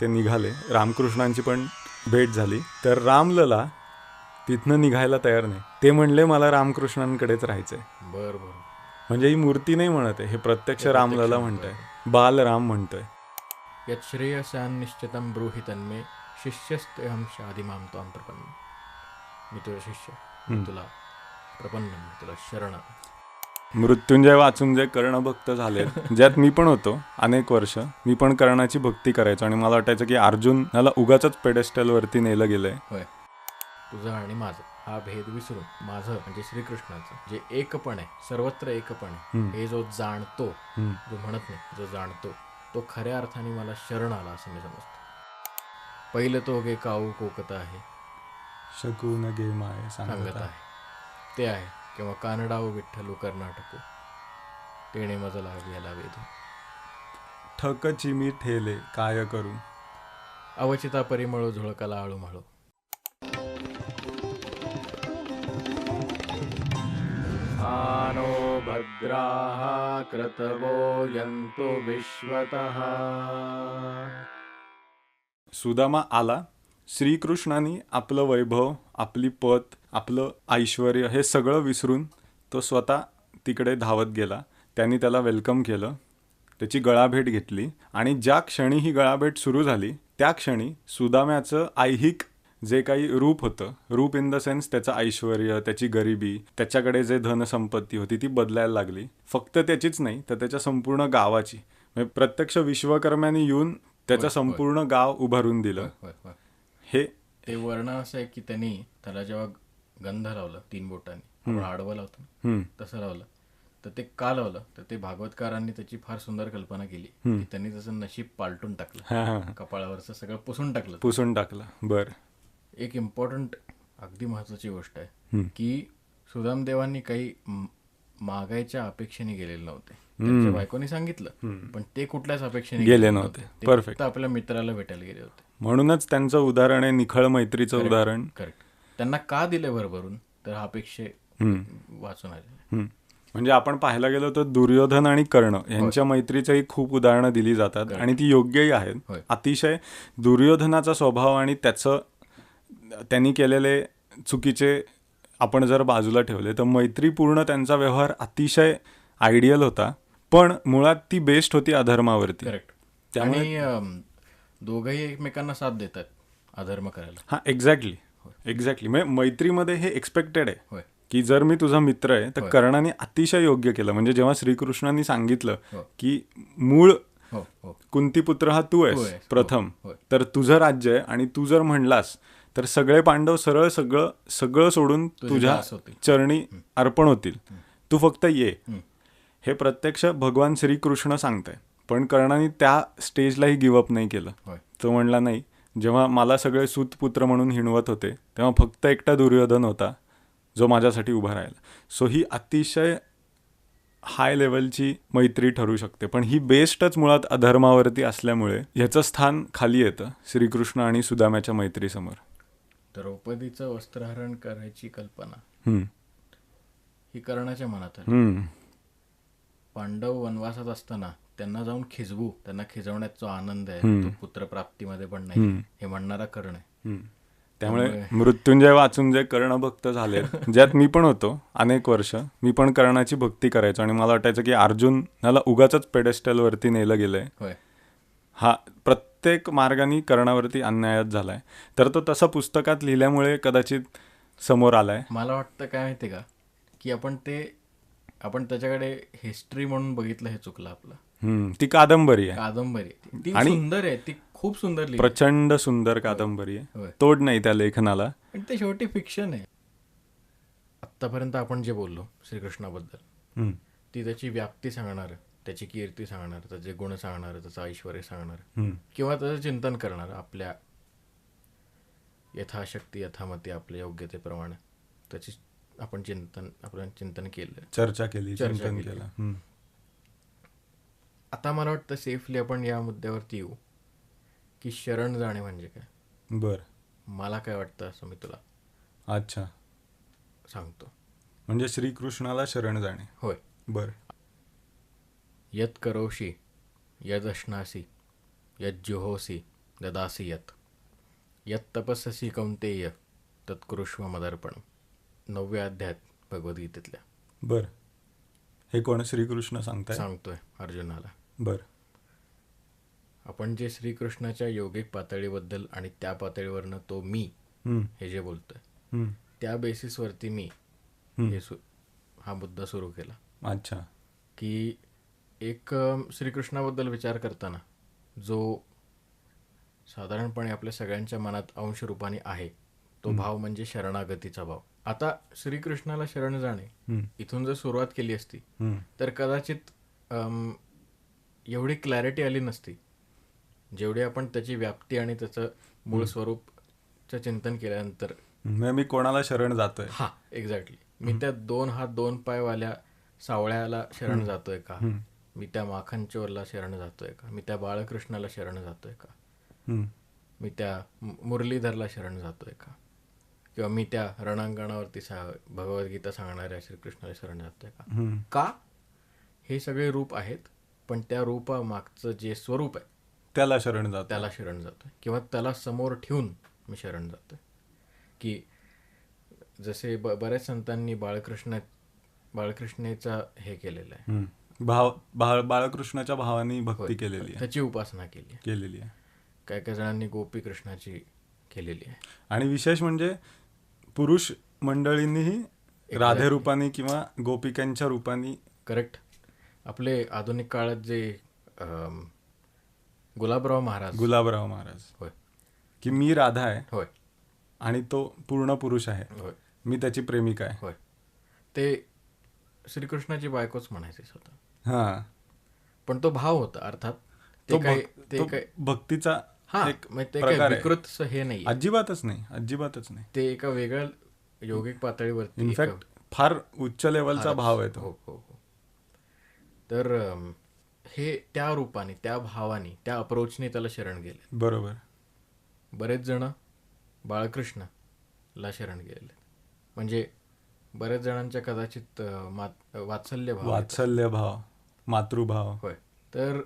ते निघाले. रामकृष्णांची पण भेट झाली. तर रामलला तिथनं निघायला तयार नाही. ते म्हणले मला रामकृष्णांकडेच राहायचंय. बर बर. म्हणजे ही मूर्ती नाही म्हणत आहे हे प्रत्यक्ष रामलला म्हणतंय. बालराम म्हणतोय. यत् श्रेयसान निश्चितं ब्रूहि तन्मे शिष्यस्तेहं शादिमां त्वां प्रपन्न मी तुझा शिष्य तुला प्रपन्न मी तुला शरण. मृत्युंजय वाचून जे कर्णभक्त झाले ज्यात मी पण होतो अनेक वर्ष मी पण कर्णाची भक्ती करायचो आणि मला वाटायचं की अर्जुन ह्याला उगाच पेडेस्टल वरती नेलं गेलंय. होय. तुझं आणि माझं हा भेद विसरून माझं म्हणजे श्रीकृष्णाचं जे एकपण आहे सर्वत्र एकपण आहे. हे जो जाणतो. जो म्हणत नाही जो जाणतो तो खऱ्या अर्थाने मला शरण आला असं मी समजतो. पहिलं तो गे काऊ कोकत आहे शकून गे माय सांगत आहे. ते आहे. किंवा कानडाव विठ्ठलू कर्नाटको तेणे मज लागलेला वेधू. ठकची मी ठेले काय करू? अवचिता परिमळो झुळकला आळू माळू आनो भद्राः क्रतवो यन्तु विश्वतः। सुदामा आला. श्रीकृष्णाने आपलं वैभव आपली पत आपलं ऐश्वर हे सगळं विसरून तो स्वतः तिकडे धावत गेला. त्यांनी त्याला वेलकम केलं. त्याची गळाभेट घेतली आणि ज्या क्षणी ही गळाभेट सुरू झाली त्या क्षणी सुदाम्याचं ऐहिक जे काही रूप होतं रूप इन द सेन्स त्याचं ऐश्वर त्याची गरिबी त्याच्याकडे जे धनसंपत्ती होती ती बदलायला लागली. फक्त त्याचीच नाही तर त्याच्या संपूर्ण गावाची. म्हणजे प्रत्यक्ष विश्वकर्म्याने येऊन त्याचं संपूर्ण गाव उभारून दिलं. हे ते वर्ण असं आहे की त्यांनी त्याला जेव्हा गंध लावलं तीन बोटांनी आपण आडवं लावतो तसं लावलं. तर ते का लावलं? तर ते भागवतकारांनी त्याची फार सुंदर कल्पना केली की त्यांनी त्याचं नशीब पालटून टाकलं. कपाळावरचं सगळं पुसून टाकलं. पुसून टाकलं. बर. एक इम्पॉर्टंट अगदी महत्वाची गोष्ट आहे. की सुदामदेवांनी काही मागायच्या अपेक्षेने गेलेले नव्हते. त्यांच्या बायकोनी सांगितलं. पण ते कुठल्याच अपेक्षेने गेले नव्हते. फक्त आपल्या मित्राला भेटायला गेले होते. म्हणूनच त्यांचं उदाहरण आहे निखळ मैत्रीचं उदाहरण. करेक्ट त्यांना का दिले भरभरून? तर हा अपेक्षे वाचून आले. म्हणजे आपण पाहायला गेलो तर दुर्योधन आणि कर्ण यांच्या मैत्रीचंही खूप उदाहरणं दिली जातात आणि ती योग्यही आहेत. अतिशय दुर्योधनाचा स्वभाव आणि त्याचं त्यांनी केलेले चुकीचे आपण जर बाजूला ठेवले तर मैत्रीपूर्ण त्यांचा व्यवहार अतिशय आयडियल होता. पण मुळात ती बेस्ट होती अधर्मावरती. करेक्ट अम, दोघंही एकमेकांना साथ देतात अधर्म करायला. हा एक्झॅक्टली एक्झॅक्टली म्हणजे मैत्रीमध्ये हे एक्सपेक्टेड आहे. की जर मी तुझा मित्र आहे तर कर्णाने अतिशय योग्य केलं. म्हणजे जेव्हा श्रीकृष्णांनी सांगितलं हो. की मूळ हो हो. कुंतीपुत्र हा तू आहेस प्रथम. तर तुझं राज्य आहे आणि तू जर म्हणलास तर सगळे पांडव सरळ सगळं सगळं सोडून तुझ्या. चरणी अर्पण होतील. तू फक्त ये. हे प्रत्यक्ष भगवान श्रीकृष्ण सांगताय. पण कर्णाने त्या स्टेजलाही गिवअप नाही केलं. तो म्हणला नाही जेव्हा मला सगळे सूतपुत्र म्हणून हिणवत होते तेव्हा फक्त एकटा दुर्योधन होता जो माझ्यासाठी उभा राहिला. सो ही अतिशय हाय लेवलची मैत्री ठरू शकते. पण ही बेस्टच मुळात अधर्मावरती असल्यामुळे ह्याचं स्थान खाली येतं श्रीकृष्ण आणि सुदाम्याच्या मैत्रीसमोर. द्रौपदीचं वस्त्रहरण करायची कल्पना. ही कर्णाच्या मनात आली. पांडव वनवासात असताना त्यांना जाऊन खिजवू त्यांना खिजवण्यात जो आनंद आहे तो पुत्रप्राप्तीमध्ये पण नाही हे म्हणणारा कर्ण आहे. त्यामुळे मृत्युंजय वाचून जे कर्णभक्त झाले ज्यात मी पण होतो अनेक वर्ष मी पण कर्णाची भक्ती करायचो आणि मला वाटायचं की अर्जुन ह्याला उगाच पेडेस्टल वरती नेलं गेलंय. हा प्रत्येक मार्गाने कर्णावरती अन्यायच झालाय. तर तो तसं पुस्तकात लिहिल्यामुळे कदाचित समोर आलाय. मला वाटतं काय माहिती का? की आपण ते आपण त्याच्याकडे हिस्ट्री म्हणून बघितलं हे चुकलं आपलं. ती कादंबरी आहे. कादंबरी. ती सुंदर आहे ती खूप सुंदर प्रचंड सुंदर कादंबरी आहे. तोड नाही त्या लेखनाला. पण ते शेवटी फिक्शन आहे. आत्तापर्यंत आपण जे बोललो श्रीकृष्णाबद्दल ती त्याची व्याप्ती सांगणार त्याची कीर्ती सांगणार त्याचे गुण सांगणार त्याचं ऐश्वर सांगणार किंवा त्याचं चिंतन करणार आपल्या यथाशक्ती यथामती आपल्या योग्यतेप्रमाणे. त्याची आपण चिंतन आपण चिंतन केलं. चर्चा केली चर्चा चिंतन केली. आता मला वाटतं सेफली आपण या मुद्द्यावरती येऊ. की शरण जाणे म्हणजे काय? बर. मला काय वाटतं असं मी तुला अच्छा. सांगतो. म्हणजे श्रीकृष्णाला शरण जाणे. होय. बर. यत करोषी यद अश्नासी यद जुहोसी ददासी यत. यत तपस्सी कौंतेय तत्कुरुष्व मदर्पण नवव्या अध्यायात भगवद्गीतेतल्या. बर. हे कोण श्रीकृष्ण सांगताय? सांगतोय अर्जुनाला. बर. आपण जे श्रीकृष्णाच्या योगिक पातळीबद्दल आणि त्या पातळीवरनं तो मी हे जे बोलतोय त्या बेसिसवरती मी. हे हा मुद्दा सुरू केला. अच्छा. की एक श्रीकृष्णाबद्दल विचार करताना जो साधारणपणे आपल्या सगळ्यांच्या मनात अंशरूपाने आहे तो भाव म्हणजे शरणागतीचा भाव. आता श्रीकृष्णाला शरण जाणे इथून जर सुरुवात केली असती तर कदाचित एवढी क्लॅरिटी आली नसती जेवढी आपण त्याची व्याप्ती आणि त्याचं मूळ स्वरूपचं चिंतन केल्यानंतर. म्हणजे मी कोणाला शरण जातोय? हा एक्झॅक्टली मी त्या दोन हात दोन पायवाल्या सावळ्याला शरण जातोय का? मी त्या माखनचोरला शरण जातोय का? मी त्या बाळकृष्णाला शरण जातोय का? मी त्या मुरलीधरला शरण जातोय का? किंवा मी त्या रणांगणावरती सा भगवद्गीता सांगणाऱ्या श्रीकृष्णाला शरण जातोय का? का? हे सगळे रूप आहेत पण त्या रूपामागचं जे स्वरूप आहे त्याला शरण जातो त्याला शरण जातोय. किंवा त्याला समोर ठेवून मी शरण जातोय. की जसे ब बऱ्याच संतांनी बाळकृष्ण बाळकृष्णेचा हे केलेलं आहे. भाव बाळ बाळकृष्णाच्या भावानी भक्ती. केलेली आहे. त्याची उपासना केली केलेली आहे. काही काही जणांनी गोपी कृष्णाची केलेली आहे. आणि विशेष म्हणजे पुरुष मंडळींनीही राधे रूपाने किंवा गोपिकांच्या रूपाने करेक्ट आपले आधुनिक काळात जे गुलाबराव महाराज. गुलाबराव महाराज. होय. की मी राधा आहे. होय. आणि तो पूर्ण पुरुष आहे. होय. मी त्याची प्रेमिका आहे. होय. ते श्रीकृष्णाची बायकोच म्हणायचे स्वतः हा. पण तो भाव होता अर्थात. तो काय तो काय भक्तीचा विकृत हे नाही अजिबातच नाही अजिबातच नाही. ते एका वेगळ्या योगिक पातळीवरती इनफॅक्ट फार उच्च लेवलचा भाव आहे तो. हो हो हो. तर हे त्या रूपाने त्या भावाने त्या अप्रोचने त्याला शरण गेले. बरोबर. बरेच जण बाळकृष्णला शरण गेले. म्हणजे बऱ्याच जणांच्या कदाचित वात्सल्य भाव. वात्सल्य भाव मातृभाव. होय. तर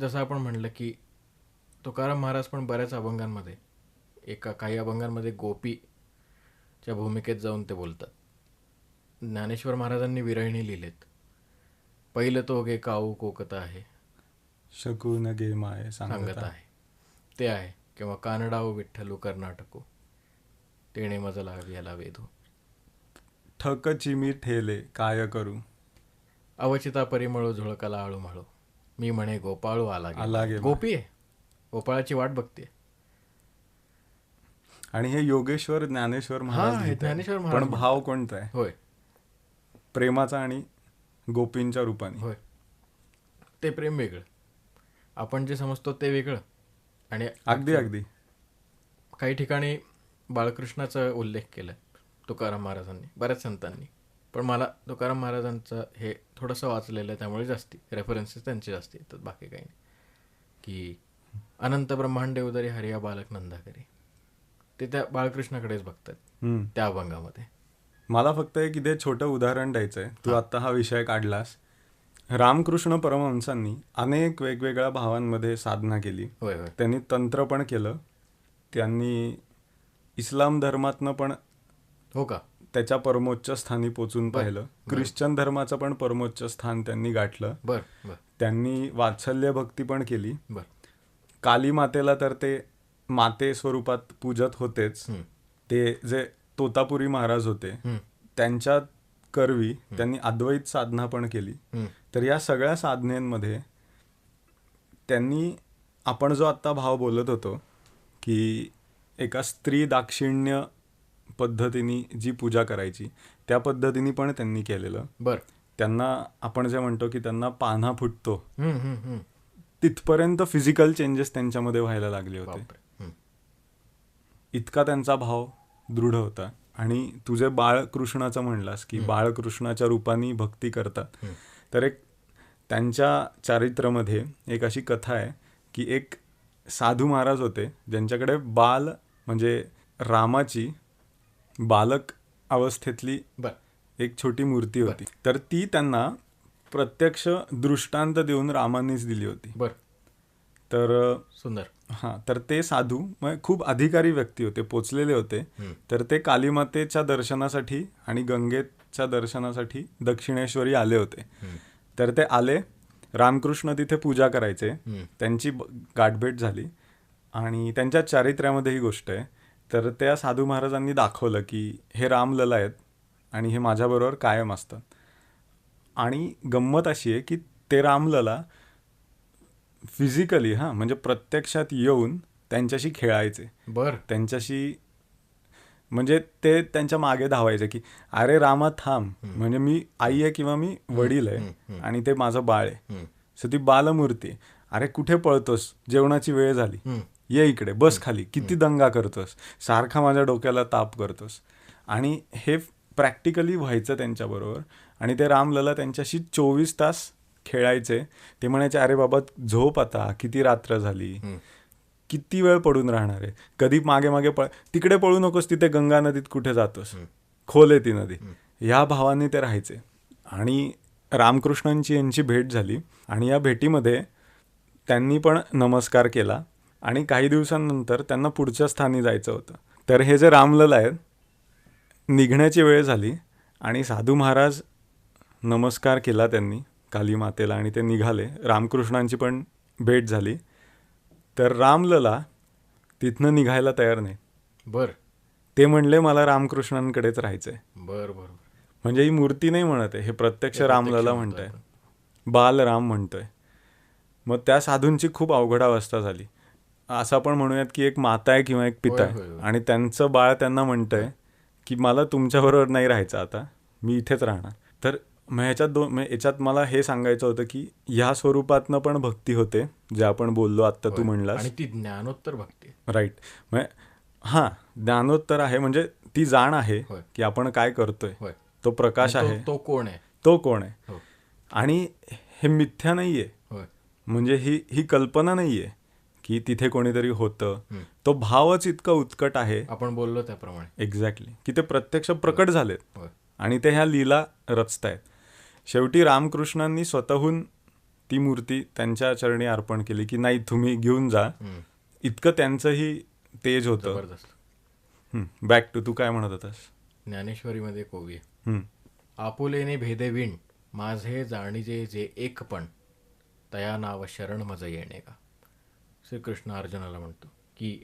जसं आपण म्हणलं की तुकाराम महाराज पण बऱ्याच अभंगांमध्ये एका काही अभंगांमध्ये गोपीच्या भूमिकेत जाऊन ते बोलतात. ज्ञानेश्वर महाराजांनी विरहिणी लिहिलेत. पहिलं तो गे काऊ कोकता आहे. शकून गे माय सांगत आहे. ते आहे किंवा कानडाऊ विठ्ठलू कर्नाटको. तेणे मजला याला वेधू. ठक चिमी ठेले काय करू? अवचिता परिमळू झुळकाला आळू माळू मी म्हणे गोपाळू आला. आला. गोपी आहे? गोपाळाची वाट बघते. आणि हे योगेश्वर ज्ञानेश्वर महाराज हे. ज्ञानेश्वर महाराज. पण भाव कोणता आहे? होय. प्रेमाचा आणि गोपींच्या रूपाने. होय. ते प्रेम वेगळं. आपण जे समजतो ते वेगळं. आणि अगदी अगदी. काही ठिकाणी बाळकृष्णाचा उल्लेख केलाय तुकाराम महाराजांनी बऱ्याच संतांनी. पण मला तुकाराम महाराजांचं हे थोडंसं वाचलेलं आहे त्यामुळे जास्ती रेफरन्सेस त्यांचे जास्ती येतात बाकी काही नाही. की अनंत ब्रह्मांडे उदरी हरिया बालक नंदाकरी. ते त्या बाळकृष्णाकडेच बघतात. त्या अभंगामध्ये. मला फक्त एक इथे छोटं उदाहरण द्यायचं आहे तू आत्ता हा विषय काढलास. रामकृष्ण परमहंसांनी अनेक वेगवेगळ्या भावांमध्ये साधना केली. त्यांनी तंत्र पण केलं. त्यांनी इस्लाम धर्मातनं पण हो का? त्याच्या परमोच्च स्थानी पोचून पाहिलं. ख्रिश्चन धर्माचं पण परमोच्च स्थान त्यांनी गाठलं. बर बर. त्यांनी वात्सल्य भक्ती पण केली. बर. काली मातेला तर ते माते स्वरूपात पूजत होतेच. ते जे तोतापुरी महाराज होते त्यांच्या करवी त्यांनी अद्वैत साधना पण केली. तर या सगळ्या साधनेमध्ये त्यांनी आपण जो आत्ता भाव बोलत होतो की एका स्त्री दाक्षिण्य पद्धतीने जी पूजा करायची त्या पद्धतीने पण त्यांनी केलेलं. बर. त्यांना आपण जे म्हणतो की त्यांना पान्हा फुटतो. तिथपर्यंत फिजिकल चेंजेस त्यांच्यामध्ये व्हायला लागले होते. इतका त्यांचा भाव दृढ होता. आणि तुझे बाळकृष्णाचं म्हणलास की बाळकृष्णाच्या रूपाने भक्ती करतात. तर एक त्यांच्या चारित्र्यामध्ये एक अशी कथा आहे की एक साधू महाराज होते ज्यांच्याकडे बाल म्हणजे रामाची बालक अवस्थेतली एक छोटी मूर्ती होती. तर ती त्यांना प्रत्यक्ष दृष्टांत देऊन रामांनीच दिली होती. बर. तर सुंदर. हां तर ते साधू मग खूप अधिकारी व्यक्ती होते पोचलेले होते. तर ते कालीमातेच्या दर्शनासाठी आणि गंगेच्या दर्शनासाठी दक्षिणेश्वरी आले होते. तर ते आले रामकृष्ण तिथे पूजा करायचे. त्यांची गाठभेट झाली. आणि त्यांच्या चारित्र्यामध्ये ही गोष्ट आहे. तर त्या साधू महाराजांनी दाखवलं की हे रामलला आहेत आणि हे माझ्याबरोबर कायम असतात. आणि गंमत अशी आहे की ते रामलला फिजिकली हां म्हणजे प्रत्यक्षात येऊन त्यांच्याशी खेळायचे. बर. त्यांच्याशी म्हणजे ते त्यांच्या मागे धावायचे की अरे रामा थांब. म्हणजे मी आई आहे किंवा मी वडील आहे आणि ते माझं बाळ आहे. सो ती बालमूर्ती. अरे कुठे पळतोस? जेवणाची वेळ झाली. ये इकडे बस खाली. किती दंगा करतोस? सारखा माझ्या डोक्याला ताप करतोस. आणि हे प्रॅक्टिकली व्हायचं त्यांच्याबरोबर. आणि ते रामलला त्यांच्याशी चोवीस तास खेळायचे. ते म्हणायचे अरे बाबा झोप आता. किती रात्र झाली? किती वेळ पडून राहणार आहे? कधी मागे मागे पळ तिकडे पळू नकोस तिथे गंगा नदीत कुठे जातोस? खोल आहे ती नदी. ह्या भावाने ते राहायचे. आणि रामकृष्णांची यांची भेट झाली. आणि या भेटीमध्ये त्यांनी पण नमस्कार केला. आणि काही दिवसांनंतर त्यांना पुढच्या स्थानी जायचं होतं. तर हे जे रामलला आहेत निघण्याची वेळ झाली. आणि साधू महाराज नमस्कार केला त्यांनी काली मातेला आणि ते निघाले. रामकृष्णांची पण भेट झाली. तर रामलला तिथनं निघायला तयार नाही. बर. ते म्हणले मला रामकृष्णांकडेच राहायचंय. बर बर म्हणजे ही मूर्ती नाही म्हणत आहे हे प्रत्यक्ष रामलला म्हणत आहे बाल राम म्हणतोय. मग त्या साधूंची खूप अवघड अवस्था झाली. असं आपण म्हणूयात की एक माता आहे किंवा एक पिता आहे. आणि त्यांचं बाळ त्यांना म्हणतंय की मला तुमच्याबरोबर नाही राहायचं आता मी इथेच राहणार. तर मग ह्याच्यात दोन मग याच्यात मला हे सांगायचं होतं की ह्या स्वरूपातनं पण भक्ती होते जे आपण बोललो आत्ता तू म्हणलास. आणि ती ज्ञानोत्तर भक्ती राईट म्हणजे हां ज्ञानोत्तर आहे म्हणजे ती जाण आहे. की आपण काय करतोय. तो प्रकाश आहे. तो कोण आहे? तो कोण आहे. हो. आणि हे मिथ्या नाहीये. होय. म्हणजे ही ही कल्पना नाहीये की तिथे कोणीतरी होतं. तो भावच इतका उत्कट आहे. आपण बोललो त्याप्रमाणे. एक्झॅक्टली की ते प्रत्यक्ष प्रकट झालेत. आणि ते ह्या लीला रचतायत. शेवटी रामकृष्णांनी स्वतःहून ती मूर्ती त्यांच्या चरणी अर्पण केली की नाही तुम्ही घेऊन जा. इतकं त्यांचंही तेज होतं. बॅक टू तू काय म्हणत होतास? ज्ञानेश्वरीमध्ये कोवी. आपुलेने भेदे विण माझे जाणीजे जे एक पण तया नाव शरण मज येणे का? श्रीकृष्ण अर्जुनाला म्हणतो की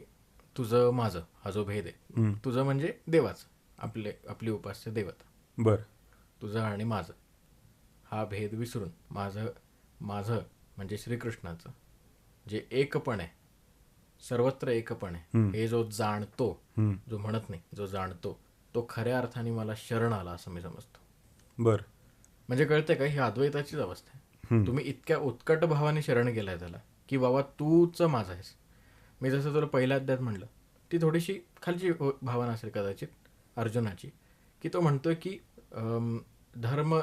तुझं माझं हा जो भेद आहे. तुझं म्हणजे देवाचं आपले आपली उपास्य देवता. बर. तुझं आणि माझं. हा भेद विसरून माझं माझं म्हणजे श्रीकृष्णाचं जे एकपण आहे सर्वत्र एकपण आहे. हे जो जाणतो जो म्हणत नाही जो जाणतो तो खऱ्या अर्थाने मला शरण आला असं मी समजतो. बर. म्हणजे कळतंय का ही अद्वैताचीच अवस्था आहे. तुम्ही इतक्या उत्कट भावाने शरण गेलाय त्याला की बाबा तूच माझा आहेस. मी जसं तुला पहिल्या अध्यात म्हणलं ती थोडीशी खालची हो- भावना असेल कदाचित अर्जुनाची की तो म्हणतोय की धर्म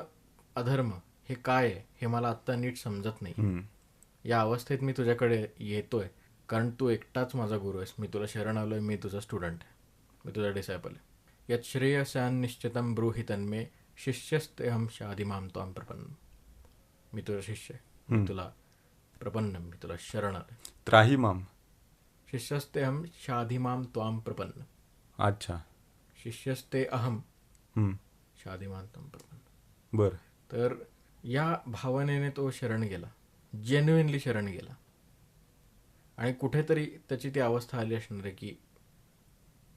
अधर्म हे काय आहे हे मला आत्ता नीट समजत नाही. या अवस्थेत मी तुझ्याकडे येतोय कारण तू एकटाच माझा गुरु आहेस. मी तुला शरण आलोय मी तुझा स्टुडंट आहे. मी तुझा डिसायपल आहे. यत श्रेयस्यान निश्चितम ब्रूहि तन्मे शिष्यस्ते हम शादिमाम त्वाम प्रपन्न मी तुझा शिष्य आहे. मी तुला प्रपन्न मी तुला शरण आलोय. त्राही माम शिष्यस्ते हम शाधिमाम त्वाम प्रपन्न अच्छा. शिष्यस्ते अहम शादिमाम त्वाम प्रपन्न बर. तर या भावनेने तो शरण गेला. जेन्युइनली शरण गेला. आणि कुठेतरी त्याची ती अवस्था आली असणार आहे की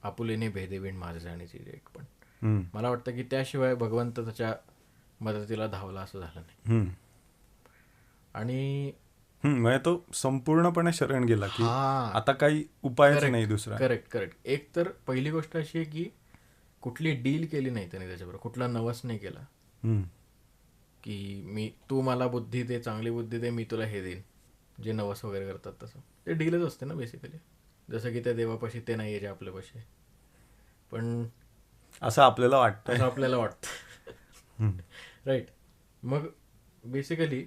आपुलेने भेदेवीण माझे जाण्याची एक पण. मला वाटतं की त्याशिवाय भगवंत त्याच्या मदतीला धावला असं झालं नाही. आणि म्हणजे तो संपूर्णपणे शरण गेला की हा. आता काही उपायच नाही दुसरा. करेक्ट करेक्ट एक तर पहिली गोष्ट अशी आहे की कुठली डील केली नाही त्याने त्याच्याबरोबर. कुठला नवस नाही केला. की मी तू मला बुद्धी दे चांगली बुद्धी दे मी तुला हे देईन. जे नवस वगैरे करतात तसं. ते डीलच असते ना बेसिकली जसं की त्या देवापाशी ते नाही आहे जे आपल्यापाशी. पण असं आपल्याला वाटतंय. असं आपल्याला वाटतं. राईट मग बेसिकली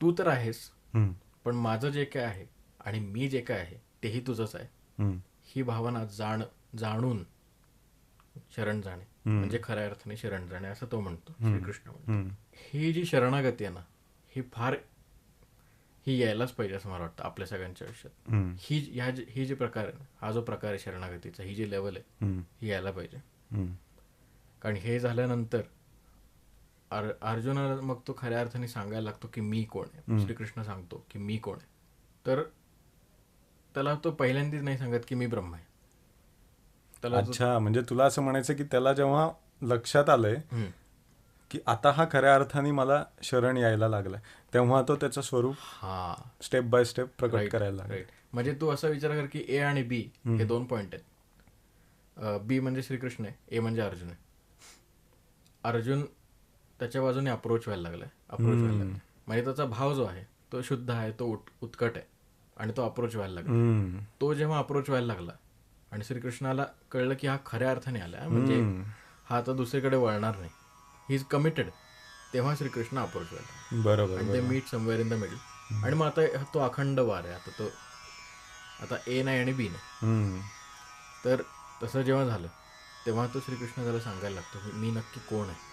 तू तर आहेस पण माझं जे काय आहे आणि मी जे काय आहे तेही तुझंच आहे. ही भावना जाण जाणून शरण जाणे. म्हणजे खऱ्या अर्थाने शरण जाणे असं तो म्हणतो. श्रीकृष्ण म्हणतो. ही जी शरणागती आहे ना ही फार ही यायलाच पाहिजे असं मला वाटतं आपल्या सगळ्यांच्या आयुष्यात. ही ह्या जे- ही जे प्रकार आहे हा जो प्रकार आहे शरणागतीचा ही जी लेवल आहे ही यायला पाहिजे. कारण हे झाल्यानंतर अर अर्जुनाला मग तो खऱ्या अर्थाने सांगायला लागतो की मी कोण आहे? श्रीकृष्ण सांगतो की मी कोण आहे? तर त्याला तो पहिल्यांदाच नाही सांगत की मी ब्रह्म आहे. त्याला अच्छा म्हणजे तुला असं म्हणायचं की त्याला जेव्हा लक्षात आलंय. की आता हा खऱ्या अर्थाने मला शरण यायला लागलाय. तेव्हा तो त्याचं स्वरूप हा. स्टेप बाय स्टेप प्रकट करायला लागला. म्हणजे तू असा विचार कर की ए आणि बी हे दोन पॉइंट आहेत. बी म्हणजे श्रीकृष्ण आहे ए म्हणजे अर्जुन आहे. अर्जुन त्याच्या बाजूने अप्रोच व्हायला लागलाय अप्रोच व्हायला लागलाय. म्हणजे त्याचा भाव जो आहे तो शुद्ध आहे तो उट- उत्कट आहे आणि तो अप्रोच व्हायला लागला. तो जेव्हा अप्रोच व्हायला लागला आणि श्रीकृष्णाला कळलं की हा खऱ्या अर्थाने आलाय म्हणजे हा आता दुसरीकडे वळणार नाही. ही इज कमिटेड तेव्हा श्रीकृष्ण अप्रोच व्हायला बरोबर आणि ते meet somewhere in the middle आणि मग आता तो अखंड वार आहे. आता तो आता ए नाही आणि बी नाही. हम्म, तर तसं जेव्हा झालं तेव्हा तो श्रीकृष्ण त्याला सांगायला लागतो मी नक्की कोण आहे?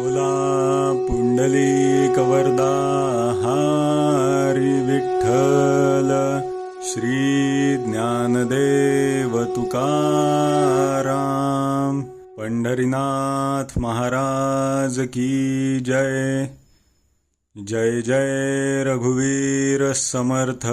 बोला पुंडली कवरदा हारी विठ्ठल श्री ज्ञानदेव तुकाराम पंढरीनाथ महाराज की जय. जय जय रघुवीर समर्थ.